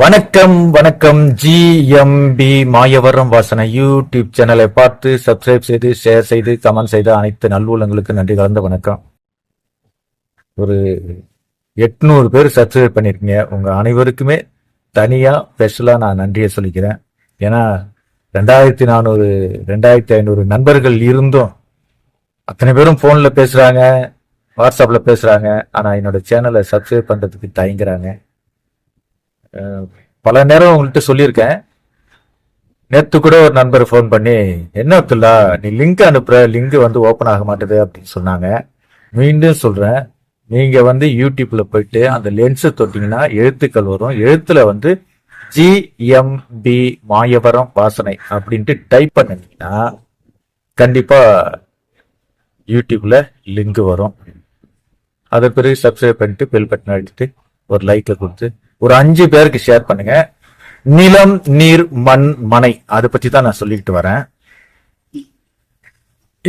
வணக்கம் வணக்கம். ஜிஎம்பி மாயவரம் வாசனை யூடியூப் சேனலை பார்த்து சப்ஸ்கிரைப் செய்து ஷேர் செய்து கமெண்ட் செய்த அனைத்து நல்லுள்ளங்களுக்கு நன்றி கலந்த வணக்கம். ஒரு எட்நூறு பேர் சப்ஸ்கிரைப் பண்ணியிருக்கீங்க உங்க அனைவருக்குமே தனியா ஸ்பெஷலா நான் நன்றியை சொல்லிக்கிறேன். ஏன்னா ரெண்டாயிரத்தி நானூறு ரெண்டாயிரத்தி ஐநூறு நண்பர்கள் இருந்தும் அத்தனை பேரும் போன்ல பேசுறாங்க வாட்ஸ்அப்ல பேசுறாங்க. ஆனா என்னோட சேனலை சப்ஸ்கிரைப் பண்றதுக்கு தயங்குறாங்க. பல நேரம் உங்கள்கிட்ட சொல்லியிருக்கேன். நேத்து கூட ஒரு நண்பர் ஃபோன் பண்ணி என்ன அப்துல்லா நீ லிங்க் அனுப்புற லிங்க் வந்து ஓப்பன் ஆக மாட்டேது அப்படின்னு சொன்னாங்க. மீண்டும் சொல்றேன் நீங்க வந்து யூடியூப்ல போயிட்டு அந்த லென்ஸை தொட்டீங்கன்னா எழுத்துக்கள் வரும். எழுத்துல வந்து ஜிஎம்பி மாயவரம் வாசனை அப்படின்ட்டு டைப் பண்ணீங்கன்னா கண்டிப்பா யூடியூப்ல லிங்க் வரும். அதை பிறகு சப்ஸ்கிரைப் பண்ணிட்டு பெல் பட்டன் அடிச்சுட்டு ஒரு லைக்கை கொடுத்து ஒரு அஞ்சு பேருக்கு ஷேர் பண்ணுங்க. நிலம் நீர் மண் மனை அதை பத்தி தான் நான் சொல்லிக்கிட்டு வரேன்.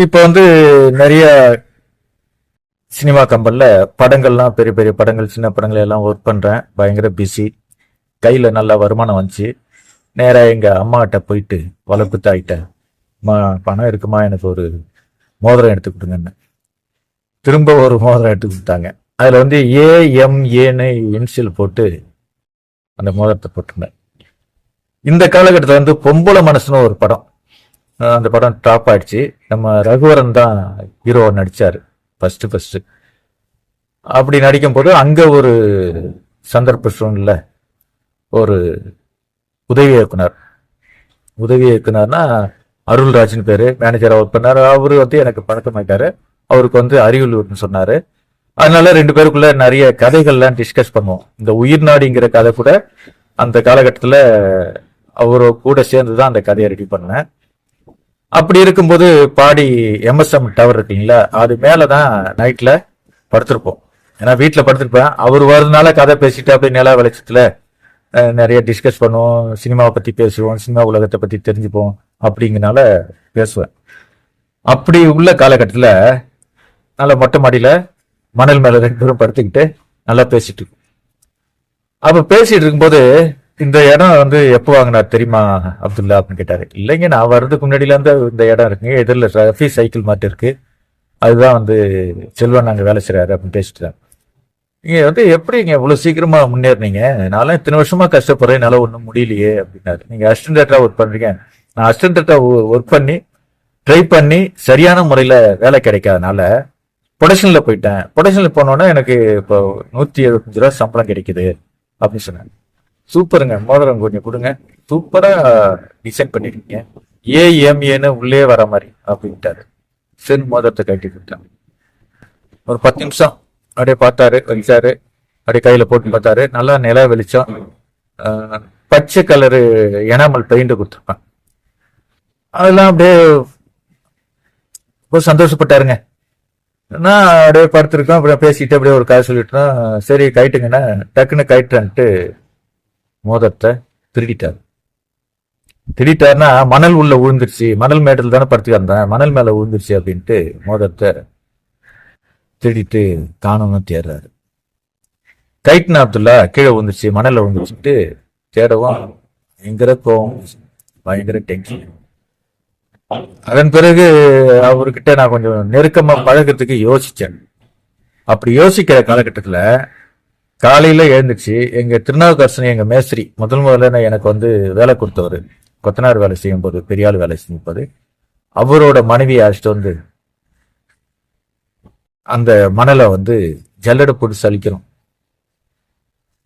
இப்போ வந்து நிறைய சினிமா கம்பல்ல படங்கள்லாம் பெரிய பெரிய படங்கள் சின்ன படங்கள் எல்லாம் ஒர்க் பண்றேன். பயங்கர பிஸி கையில நல்லா வருமானம் வந்துச்சு. நேராக எங்க அம்மாகிட்ட போயிட்டு வளர்ப்பு தாயிட்ட மா பணம் இருக்குமா? எனக்கு ஒரு மோதிரம் எடுத்து கொடுங்கன்னு. திரும்ப ஒரு மோதிரம் எடுத்து கொடுத்தாங்க. அதுல வந்து ஏஎம்ஏன்னு இன்சியல் போட்டு அந்த மோதிரத்தை போட்டிருந்தேன். இந்த காலகட்டத்தில் வந்து பொம்பளை மனசுன்னு ஒரு படம். அந்த படம் டாப் ஆயிடுச்சு. நம்ம ரகுவரன் தான் ஹீரோ நடித்தார் ஃபஸ்ட்டு ஃபஸ்ட்டு அப்படி நடிக்கும் போது ஒரு சந்தர்ப்ப சூழ்நிலை ஒரு உதவி இயக்குனர். உதவி இயக்குனர்னா அருள்ராஜ்னு பேர். மேனேஜராக ஒர்க் பண்ணார். அவரு வந்து எனக்கு பழக்கமாயிட்டாரு. அவருக்கு வந்து அறிவுலூர்னு சொன்னார். அதனால ரெண்டு பேருக்குள்ள நிறைய கதைகள்லாம் டிஸ்கஸ் பண்ணுவோம். இந்த உயிர் நாடிங்கிற கதை கூட அந்த காலகட்டத்தில் அவரோ கூட சேர்ந்து தான் அந்த கதையை ரெடி பண்ணேன். அப்படி இருக்கும்போது பாடி எம்எஸ்எம் டவர் இருக்குங்களா அது மேலே தான் நைட்டில் படுத்திருப்போம். ஏன்னா வீட்டில் படுத்திருப்பேன். அவர் வரதுனால கதை பேசிட்டு அப்படியே நிலா வெளிச்சத்தில் நிறைய டிஸ்கஸ் பண்ணுவோம். சினிமாவை பற்றி பேசுவோம். சினிமா உலகத்தை பற்றி தெரிஞ்சுப்போம் அப்படிங்கனால பேசுவேன். அப்படி உள்ள காலகட்டத்தில் நல்ல மொட்டை மாடியில் மணல் மேல ரெண்டு பேரும் படுத்துக்கிட்டு நல்லா பேசிட்டு இருக்கோம். அப்ப பேசிட்டு இருக்கும்போது இந்த இடம் வந்து எப்போ வாங்கினார் தெரியுமா அப்துல்லா அப்படின்னு கேட்டாரு. இல்லைங்க நான் வர்றதுக்கு முன்னாடில இருந்து இந்த இடம் இருக்குங்க. எதிரில் ரஃபி சைக்கிள் மாட்டு இருக்கு. அதுதான் வந்து செல்வன் நாங்கள் வேலை செய்யறாரு அப்படின்னு பேசிட்டு இங்க வந்து எப்படிங்க இவ்வளவு சீக்கிரமா முன்னேறினீங்க? நான்லாம் இத்தனை வருஷமா கஷ்டப்படுறேன் என்னால ஒண்ணும் முடியலையே அப்படின்னாரு. நீங்க அசிஸ்டன்ட் டேரக்டரா ஒர்க் பண்றீங்க. நான் அசிஸ்டன்ட் டேரக்டரா ஒர்க் பண்ணி ட்ரை பண்ணி சரியான முறையில வேலை கிடைக்காதனால ப்ரொடக்ஷனில் போயிட்டேன். ப்ரொடக்ஷனில் போனோன்னா எனக்கு இப்போ நூற்றி எழுபத்தஞ்சு ரூபா சம்பளம் கிடைக்குது அப்படின்னு சொன்னேன் சூப்பருங்க. மோதிரம் கொஞ்சம் கொடுங்க. சூப்பராக டிசைன் பண்ணிருக்கீங்க. ஏஎம்ஏன்னு உள்ளே வர மாதிரி அப்படின்ட்டாரு. சரி மோதிரத்தை கட்டி கொடுத்தாங்க. ஒரு பத்து நிமிஷம். அப்படியே பார்த்தாரு வலிச்சாரு. அப்படியே கையில் போட்டு பார்த்தாரு. நல்லா நில வெளிச்சம். பச்சை கலரு எனாமல் பெயிண்ட் கொடுத்துருப்பேன் அதெல்லாம் அப்படியே ரொம்ப சந்தோஷப்பட்டாருங்க. நான் அப்படியே படுத்துருக்கோம் அப்படியே பேசிட்டு அப்படியே ஒரு கதை சொல்லிட்டோம் சரி கைட்டுங்கண்ணா டக்குன்னு கைட்டுன்ட்டு மோதத்தை திருடிட்டார். திருடிட்டாருன்னா மணல் உள்ள விழுந்துருச்சு. மணல் மேடல் தானே படுத்து இருந்தேன் மணல் மேலே விழுந்துருச்சு அப்படின்ட்டு மோதத்தை திருடிட்டு காணோம்னு தேடுறாரு. கைட்னா அப்துல்லா கீழே விழுந்துருச்சு. மணல்ல விழுந்துருச்சுட்டு தேடவும் பயங்கர கோவம் பயங்கர டென்ஷன் அதன் பிறகு அவர்கிட்ட நான் கொஞ்சம் நெருக்கமா பழகிறதுக்கு யோசிச்சேன். அப்படி யோசிக்கிற காலகட்டத்துல காலையில எழுந்துச்சு எங்க திருநாவுக்கரசன் எங்க மேஸ்திரி முதல் முதல்ல நான் எனக்கு வந்து வேலை கொடுத்தவர். கொத்தனார் வேலை செய்யும் போது பெரியாள் வேலை செய்யும் போது அவரோட மனைவியை அழைச்சிட்டு வந்து அந்த மணலை வந்து ஜல்லடை போட்டு சலிக்கிறோம்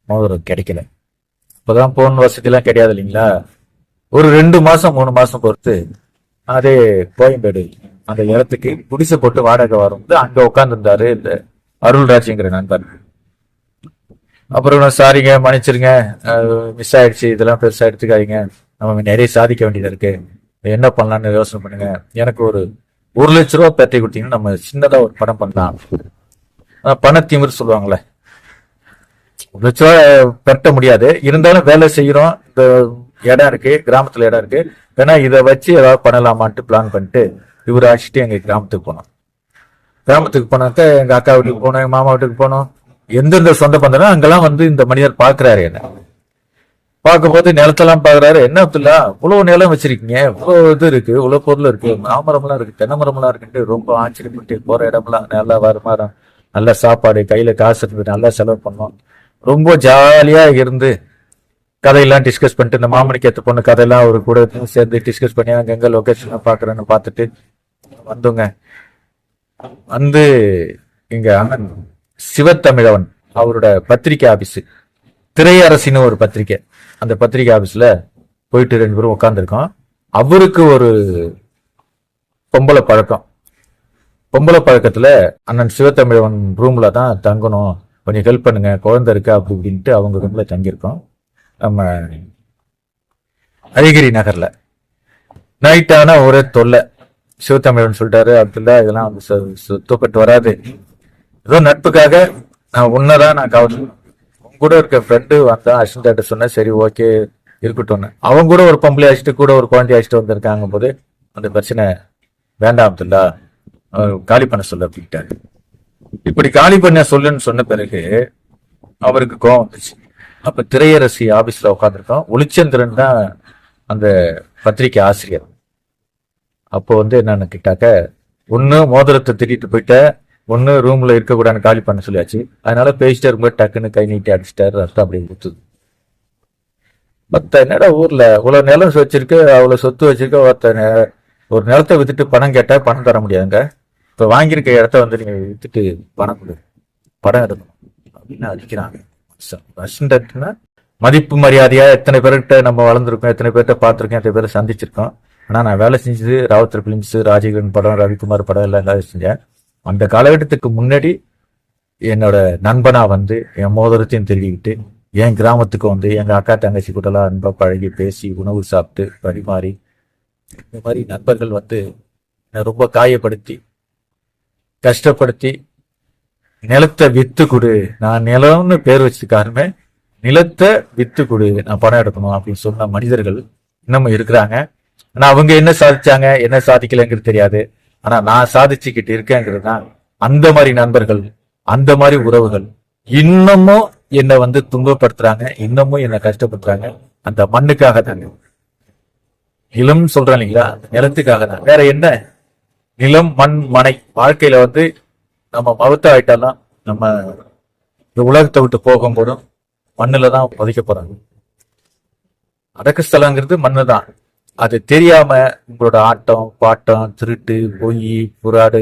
மோதிரம் கிடைக்கல. இப்போதான் போன் வசதிலாம் கிடையாது இல்லைங்களா? ஒரு ரெண்டு மாசம் மூணு மாசம் பொறுத்து அதே கோயம்பேடு அந்த இடத்துக்கு குடிசை போட்டு வாடகை வரும்போது அங்க உட்காந்துருந்தாரு இந்த அருள்ராஜ்ங்கிற நண்பர். அப்புறம் நான் சாரிங்க மன்னிச்சிருங்க. மிஸ் ஆயிடுச்சு. இதெல்லாம் பெருசா எடுத்துக்காதீங்க. நம்ம நிறைய சாதிக்க வேண்டியது இருக்கு. என்ன பண்ணலாம்னு யோசனை பண்ணுங்க. எனக்கு ஒரு ஒரு லட்ச ரூபா பேட்டை கொடுத்தீங்கன்னா நம்ம சின்னதா ஒரு படம் பண்ணலாம். அஹ் பணத்திமிர் சொல்லுவாங்களே. ஒரு லட்ச ரூபா பெரட்ட முடியாது. இருந்தாலும் வேலை செய்யறோம். இந்த இடம் இருக்கு கிராமத்துல இடம் இருக்கு. ஏன்னா இதை வச்சு ஏதாவது பண்ணலாமான்ட்டு பிளான் பண்ணிட்டு இவர் அழைச்சிட்டு எங்க கிராமத்துக்கு போனோம். கிராமத்துக்கு போனாக்க எங்க அக்கா வீட்டுக்கு போனோம் எங்க மாமா வீட்டுக்கு போனோம். எந்தெந்த சொந்த பந்தம் அங்கெல்லாம் வந்து இந்த மனிதர் பாக்குறாரு என்ன. பார்க்கும்போது நிலத்தெல்லாம் பாக்குறாரு என்ன அப்துல்லா இவ்வளவு நிலம் வச்சிருக்கீங்க இவ்வளவு இது இருக்கு இவ்வளவு பொருள் இருக்கு மாமரம்லாம் இருக்கு தென்னை மரம்லாம் இருக்குன்ட்டு ரொம்ப ஆச்சரியப்பட்டு போற இடம்லாம் நல்லா வருமானம் நல்ல சாப்பாடு கையில காசு இருந்து நல்லா செலவு பண்ணோம். ரொம்ப ஜாலியா இருந்து கதையெல்லாம் டிஸ்கஸ் பண்ணிட்டு இந்த மாமணிக்கு ஏத்த பொண்ணு கதையெல்லாம் அவர் கூட சேர்ந்து டிஸ்கஸ் பண்ணி அங்க எங்க லொகேஷன் பாக்குறேன்னு பார்த்துட்டு வந்தோங்க. வந்து இங்க அண்ணன் சிவத்தமிழவன் அவரோட பத்திரிக்கை ஆபீஸ் திரையரசின்னு ஒரு பத்திரிக்கை. அந்த பத்திரிக்கை ஆபீஸ்ல போயிட்டு ரெண்டு பேரும் உட்காந்துருக்கோம் அவருக்கு ஒரு பொம்பளை பழக்கம். பொம்பளை பழக்கத்துல அண்ணன் சிவத்தமிழவன் ரூம்ல தான் தங்கணும். கொஞ்சம் ஹெல்ப் பண்ணுங்க. குழந்தை இருக்கு அப்படி இப்படின்ட்டு அவங்க ரூம்ல தங்கியிருக்கோம். நம்ம அழகிரி நகரில். நைட்டான ஆனா ஒரே தொல்லை. சிவத்தமிழன் சொல்லிட்டாரு அப்துல்லா இதெல்லாம் வந்து சு- வராது. ஏதோ நட்புக்காக நான் உன்னதான் நான் கவனம் உன் கூட இருக்க ஃப்ரெண்டு வந்தா அசிஸ்டன்ட் சொன்னேன் சரி ஓகே இருக்கட்டும்னு. அவங்க கூட ஒரு பொம்பளை அழைச்சிட்டு கூட ஒரு குழந்தைய அழைச்சிட்டு வந்திருக்காங்க போது அந்த பிரச்சனை வேண்டாம் அப்துல்லா காலி பண்ண சொல்ல அப்படின்ட்டாரு. இப்படி காலி பண்ண சொல்லுன்னு சொன்ன பிறகு அவருக்கு கோவம் வந்துச்சு. அப்ப திரையரசி ஆபீஸ்ல உட்காந்துருக்கோம் ஒளிச்சந்திரன் தான் அந்த பத்திரிக்கை ஆசிரியர். அப்போ வந்து என்னன்னு கேட்டாக்க ஒன்று மோதிரத்தை திட்டிட்டு போயிட்ட ஒண்ணு ரூம்ல இருக்கக்கூடாதுன்னு காலி பண்ண சொல்லியாச்சு. அதனால பேசிட்டே இருக்கும்போது டக்குன்னு கை நீட்டி அடிச்சிட்டாரு. ரத்தம் அப்படியே ஊத்துது. மத்த என்னடா ஊர்ல? இவ்வளவு நிலம் வச்சிருக்கு அவ்வளவு சொத்து வச்சிருக்க ஒருத்த ஒரு நிலத்தை வித்துட்டு பணம் கேட்டா பணம் தர முடியாதுங்க. இப்ப வாங்கியிருக்க இடத்த வந்து நீங்க வித்துட்டு பணம் கொடு. படம் எடுக்கணும். அப்படின்னு அடிக்கிறாங்க. அசிஸ்டன்ட்னா மதிப்பு மரியாதையா எத்தனை பேர்கிட்ட நம்ம வளர்ந்துருக்கோம் எத்தனை பேர்கிட்ட பார்த்துருக்கோம் எத்தனை பேரை சந்திச்சிருக்கோம். ஆனால் நான் வேலை செஞ்சது ராவுத்தர் பிலிம்ஸ் ராஜீவன் படம் ரவிக்குமார் படம் எல்லாம் வேலை செஞ்சேன். அந்த காலகட்டத்துக்கு முன்னாடி என்னோட நண்பனா வந்து என் மோதிரத்தையும் தெரிவிக்கிட்டு என் கிராமத்துக்கு வந்து எங்க அக்கா தங்கச்சி கூட்டலாம் அன்பா பழகி பேசி உணவு சாப்பிட்டு பரிமாறி இந்த மாதிரி நண்பர்கள் வந்து என்னை ரொம்ப காயப்படுத்தி கஷ்டப்படுத்தி நிலத்தை வித்து கொடு. நான் நிலம்னு பேர் வச்சிருக்காருமே நிலத்தை வித்து கொடு. நான் பணம் எடுக்கணும் அப்படின்னு சொன்ன மனிதர்கள் இன்னமும் இருக்கிறாங்க. ஆனா அவங்க என்ன சாதிச்சாங்க என்ன சாதிக்கலைங்கிறது தெரியாது. ஆனா நான் சாதிச்சுக்கிட்டு இருக்கேங்கிறது தான் அந்த மாதிரி நண்பர்கள் அந்த மாதிரி உறவுகள் இன்னமும் என்னை வந்து துன்பப்படுத்துறாங்க இன்னமும் என்னை கஷ்டப்படுத்துறாங்க. அந்த மண்ணுக்காக தாங்க. நிலம் சொல்றேன் இல்லைங்களா? அந்த நிலத்துக்காக தான். வேற என்ன? நிலம் மண் மனை. வாழ்க்கையில வந்து நம்ம மவுத்த ஆயிட்டாலும் நம்ம இந்த உலகத்தை விட்டு போகும்போதும் மண்ணில் தான் புதைக்க போறாங்க. அடக்க ஸ்தலங்கிறது மண்ணு தான். அது தெரியாம உங்களோட ஆட்டம் பாட்டம் திருட்டு பொய் புறாடு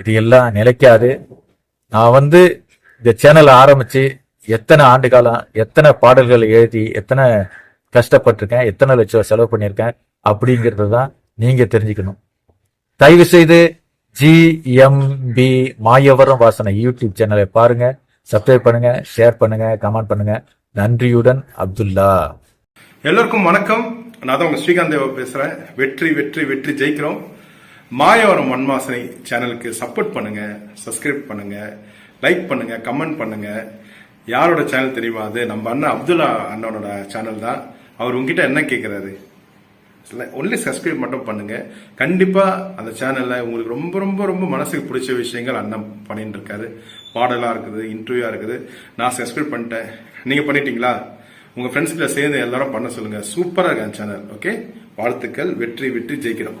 இது எல்லாம் நிலைக்காது. நான் வந்து இந்த சேனலை ஆரம்பிச்சு எத்தனை ஆண்டு காலம் எத்தனை பாடல்கள் எழுதி எத்தனை கஷ்டப்பட்டிருக்கேன் எத்தனை லட்சம் செலவு பண்ணியிருக்கேன் அப்படிங்கிறது தான் நீங்க தெரிஞ்சுக்கணும். தயவு செய்து ஜிஎம்பி மாயவரம் வாசனை யூடியூப் சேனலை பாருங்க. சப்ஸ்கிரைப் பண்ணுங்க ஷேர் பண்ணுங்க கமெண்ட் பண்ணுங்க. நன்றியுடன் அப்துல்லா. எல்லோருக்கும் வணக்கம். நான் தான் உங்க ஸ்ரீகாந்த் தேவா பேசுறேன். வெற்றி வெற்றி வெற்றி ஜெயிக்கிறோம். மாயவரம் மண்வாசனை சேனலுக்கு சப்போர்ட் பண்ணுங்க சப்ஸ்கிரைப் பண்ணுங்க லைக் பண்ணுங்க கமெண்ட் பண்ணுங்க. யாரோட சேனல் தெரியுமா அது? நம்ம அண்ணன் அப்துல்லா அண்ணனோட சேனல் தான். அவர் உங்ககிட்ட என்ன கேட்கிறாரு ஒன்லி சப்ஸ்கிரைப் மட்டும் பண்ணுங்க. கண்டிப்பா அந்த சேனல்ல உங்களுக்கு ரொம்ப ரொம்ப ரொம்ப மனசுக்கு பிடிச்ச விஷயங்கள் அண்ணன் பண்ணிட்டு இருக்காரு. பாடலா இருக்குது இன்டர்வியூவா இருக்குது. நான் சப்ஸ்கிரைப் பண்ணிட்டேன். நீங்க பண்ணிட்டீங்களா? உங்க ஃப்ரெண்ட்ஸ்கிட்ட சேர்ந்து எல்லாரும் பண்ண சொல்லுங்க. சூப்பரா இருக்கு அந்த சேனல் ஓகே வாழ்த்துக்கள் வெற்றி வெற்றி ஜெயிக்கிறோம்.